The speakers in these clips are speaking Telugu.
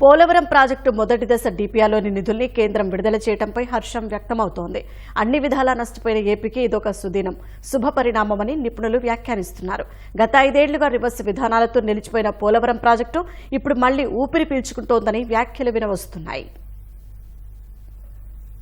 పోలవరం ప్రాజెక్టు మొదటి దశ డిపిఆర్లోని నిధుల్ని కేంద్రం విడుదల చేయడంపై హర్షం వ్యక్తమవుతోంది. అన్ని విధాలా నష్టపోయిన ఏపీకి ఇదొక సుదినం శుభ పరిణామమని నిపుణులు వ్యాఖ్యానిస్తున్నారు. గత ఐదేళ్ళుగా రివర్స్ విధానాలతో నిలిచిపోయిన పోలవరం ప్రాజెక్టు ఇప్పుడు మళ్ళీ ఊపిరి పీల్చుకుంటోందని వ్యాఖ్యలు వినవస్తున్నాయి.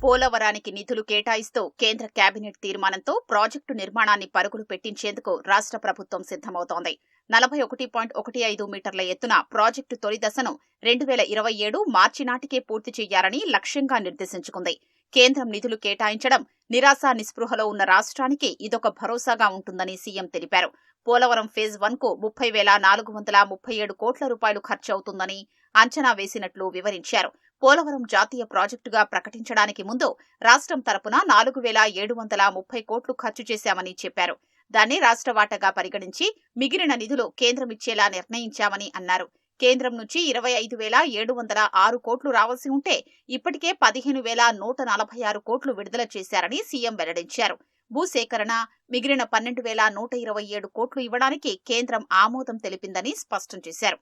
పోలవరానికి నిధులు కేటాయిస్తూ కేంద్ర కేబినెట్ తీర్మానంతో ప్రాజెక్టు నిర్మాణాన్ని పరుగులు పెట్టించేందుకు రాష్ట్ర ప్రభుత్వం సిద్దమవుతోంది నలభై ఒకటి పాయింట్ ఒకటి ఐదు మీటర్ల ఎత్తున ప్రాజెక్టు తొలి దశను రెండు వేల ఇరవై ఏడు మార్చి నాటికే పూర్తి చేయాలని లక్ష్యంగా నిర్దేశించుకుంది. కేంద్రం నిధులు కేటాయించడం నిరాశ నిస్పృహలో ఉన్న రాష్ట్రానికి ఇదొక భరోసాగా ఉంటుందని సీఎం తెలిపారు. పోలవరం ఫేజ్ వన్కు ముప్పై వేల నాలుగు వందల ముప్పై ఏడు కోట్ల రూపాయలు ఖర్చు అవుతుందని అంచనా వేసినట్లు వివరించారు. పోలవరం జాతీయ ప్రాజెక్టుగా ప్రకటించడానికి ముందు రాష్ట్రం తరపున నాలుగు వేల ఏడు వందల ముప్పై కోట్లు ఖర్చు చేశామని చెప్పారు. దాన్ని రాష్ట్ర వాటాగా పరిగణించి మిగిలిన నిధులు కేంద్రం ఇచ్చేలా నిర్ణయించామని అన్నారు. కేంద్రం నుంచి ఇరవై ఐదు వేల ఏడు వందల ఆరు కోట్లు రావాల్సి ఉంటే ఇప్పటికే పదిహేను వేల నూట నలభై ఆరు కోట్లు విడుదల చేశారని సీఎం వెల్లడించారు. భూసేకరణ మిగిలిన పన్నెండు వేల నూట ఇరవై ఏడు కోట్లు ఇవ్వడానికి కేంద్రం ఆమోదం తెలిపిందని స్పష్టం చేశారు.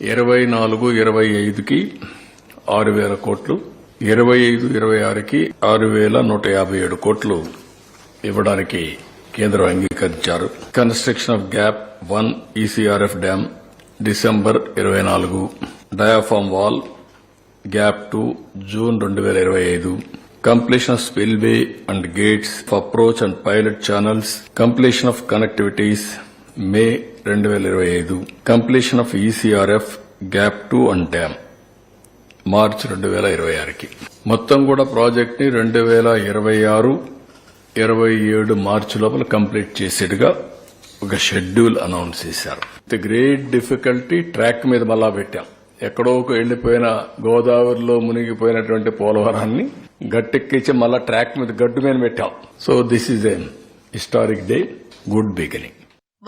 ఇరవై నాలుగు ఇరవై ఐదుకి ఆరు వేల కోట్లు ఇరవై ఐదు ఇరవై ఆరుకి ఆరు వేల నూట యాభై ఏడు కోట్లు ఇవ్వడానికి కేంద్రం అంగీకరించారు. Construction of gap one ECRF dam December ఇరవై నాలుగు. Diaphragm wall gap two June రెండు వేల ఇరవై ఐదు. Completion of spillway and gates approach and pilot channels completion of connectivities May రెండు వేల ఇరవై ఐదు. Completion of ECRF gap two and dam March రెండు వేల ఇరవై ఆరుకి. మొత్తం కూడా ప్రాజెక్ట్ని రెండు వేల ఇరవై ఆరు ఇరవై ఏడు మార్చి లోపల కంప్లీట్ చేసేట్టుగా ఒక షెడ్యూల్ అనౌన్స్ చేశారు. ది గ్రేట్ డిఫికల్టీ ట్రాక్ మీద మళ్ళా పెట్టాం. ఎక్కడోకి వెళ్ళిపోయిన గోదావరిలో మునిగిపోయినటువంటి పోలవరాన్ని గట్టెక్కించి మళ్ళా ట్రాక్ మీద గడ్డు మీద పెట్టాం. So this is a historic day good beginning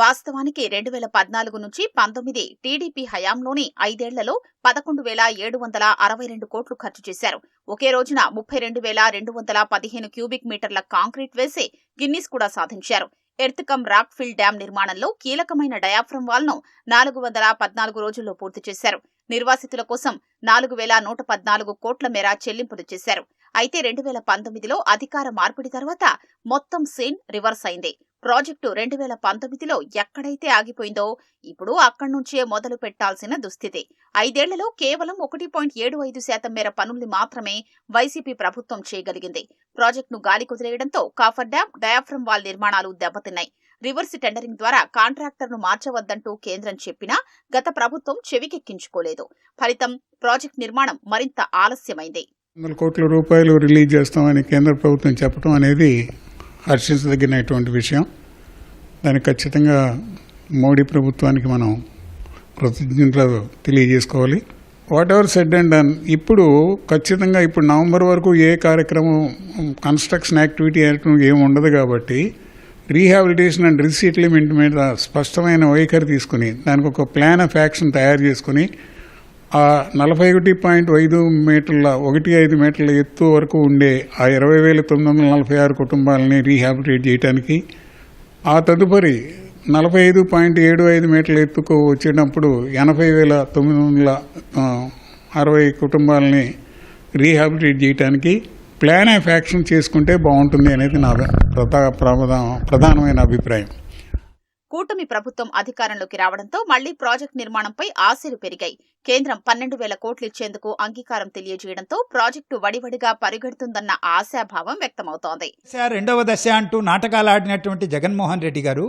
వాస్తవానికి రెండు వేల పద్నాలుగు నుంచి పంతొమ్మిది టీడీపీ హయాంలోని ఐదేళ్ళలో పదకొండు వేల ఏడు వందల అరవై రెండు కోట్లు ఖర్చు చేశారు. ఒకే రోజున ముప్పై రెండు వేల రెండు వందల పదిహేను క్యూబిక్ మీటర్ల కాంక్రీట్ వేసి గిన్నిస్ కూడా సాధించారు. ఎర్త్కమ్ రాక్ఫిల్ డ్యాం నిర్మాణంలో కీలకమైన డయాఫ్రమ్ వాల్ను నాలుగు వందల పద్నాలుగు రోజుల్లో పూర్తి చేశారు. నిర్వాసితుల కోసం నాలుగు వేల నూట పద్నాలుగు కోట్ల మేర చెల్లింపులు చేశారు. అయితే రెండు వేల పంతొమ్మిదిలో అధికార మార్పిడి తర్వాత మొత్తం సీన్ రివర్స్ అయింది. ప్రాజెక్టు రెండు వేల పంతొమ్మిదిలో ఎక్కడైతే ఆగిపోయిందో ఇప్పుడు అక్కడి నుంచే మొదలు పెట్టాల్సిన దుస్థితి. ఐదేళ్ళలో కేవలం ఒకటి పాయింట్ ఏడు ఐదు శాతం మేర పనుల్ని మాత్రమే వైసీపీ ప్రభుత్వం చేయగలిగింది. ప్రాజెక్టును గాలి కుదిరేయడంతో కాఫర్ డ్యాం డయాఫ్రమ్ వాల్ నిర్మాణాలు దెబ్బతిన్నాయి. రివర్స్ టెండరింగ్ ద్వారా కాంట్రాక్టర్ను మార్చవద్దంటూ కేంద్రం చెప్పినా గత ప్రభుత్వం చెవికెక్కించుకోలేదు. ఫలితం ప్రాజెక్ట్ నిర్మాణం మరింత ఆలస్యమైంది. వందల కోట్ల రూపాయలు రిలీజ్ చేస్తామని కేంద్ర ప్రభుత్వం చెప్పడం అనేది హర్షించదగినటువంటి విషయం. దానికి ఖచ్చితంగా మోడీ ప్రభుత్వానికి మనం కృతజ్ఞతలు తెలియజేసుకోవాలి. Whatever said and done ఇప్పుడు ఖచ్చితంగా ఇప్పుడు నవంబర్ వరకు ఏ కార్యక్రమం కన్స్ట్రక్షన్ యాక్టివిటీ ఏమి ఉండదు కాబట్టి రీహాబిలిటేషన్ అండ్ రీసెటిల్మెంట్ మీద స్పష్టమైన వైఖరి తీసుకుని దానికి ఒక ప్లాన్ ఆఫ్ యాక్షన్ తయారు చేసుకుని ఆ నలభై ఒకటి పాయింట్ ఐదు మీటర్ల ఒకటి ఐదు మీటర్ల ఎత్తు వరకు ఉండే ఆ ఇరవై వేల తొమ్మిది వందల నలభై ఆరు కుటుంబాలని రీహాబిలిటేట్ చేయడానికి ఆ తదుపరి నలభై ఐదు పాయింట్ ఏడు ఐదు మీటర్ల ఎత్తుకు వచ్చేటప్పుడు ఎనభై వేల తొమ్మిది వందల అరవై కుటుంబాలని రీహాబిలిటేట్ చేయడానికి ప్లాన్ ఆఫ్ యాక్షన్ చేసుకుంటే బాగుంటుంది అనేది నా ప్రధా ప్రధా ప్రధానమైన అభిప్రాయం. కూటమి ప్రభుత్వం అధికారంలోకి రావడంతో మళ్ళీ ప్రాజెక్టు నిర్మాణంపై ఆశలు పెరిగాయి. కేంద్రం పన్నెండు వేల కోట్లు ఇచ్చేందుకు అంగీకారం తెలియజేయడంతో ప్రాజెక్టు వడివడిగా పరిగెడుతుందన్న ఆశాభావం వ్యక్తమవుతోంది. రెండవ దశ అంటూ నాటకాలు ఆడినటువంటి జగన్మోహన్ రెడ్డి గారు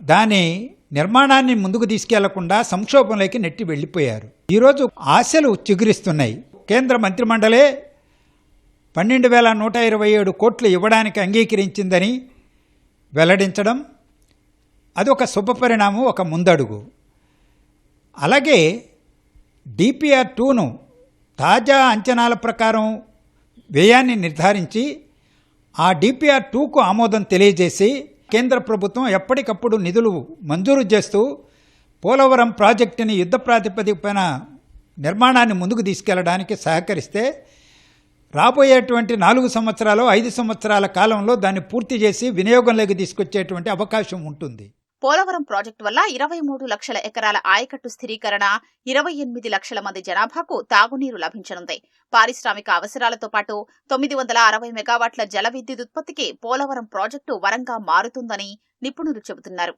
దాని నిర్మాణాన్ని ముందుకు తీసుకెళ్ళకుండా సంక్షోభంలోకి నెట్టి వెళ్ళిపోయారు. ఈరోజు ఆశలు చిగురిస్తున్నాయి. కేంద్ర మంత్రిమండలే పన్నెండు వేల నూట ఇరవై ఏడు కోట్లు ఇవ్వడానికి అంగీకరించిందని వెల్లడించడం అదొక శుభ శుభపరిణామం ఒక ముందడుగు. అలాగే డిపిఆర్ టూను తాజా అంచనాల ప్రకారం వ్యయాన్ని నిర్ధారించి ఆ డిపిఆర్ టూకు ఆమోదం తెలియజేసి కేంద్ర ప్రభుత్వం ఎప్పటికప్పుడు నిధులు మంజూరు చేస్తూ పోలవరం ప్రాజెక్టుని యుద్ధ ప్రాతిపదికపైన నిర్మాణాన్ని ముందుకు తీసుకెళ్ళడానికి సహకరిస్తే రాబోయేటువంటి నాలుగు సంవత్సరాలు ఐదు సంవత్సరాల కాలంలో దాన్ని పూర్తి చేసి వినియోగంలోకి తీసుకొచ్చేటువంటి అవకాశం ఉంటుంది. పోలవరం ప్రాజెక్టు వల్ల ఇరవై మూడు లక్షల ఎకరాల ఆయకట్టు స్థిరీకరణ ఇరవై ఎనిమిది లక్షల మంది జనాభాకు తాగునీరు లభించనుంది. పారిశ్రామిక అవసరాలతో పాటు తొమ్మిది వందల అరవై మెగావాట్ల జల విద్యుత్ ఉత్పత్తికి పోలవరం ప్రాజెక్టు వరంగా మారుతుందని నిపుణులు చెబుతున్నారు.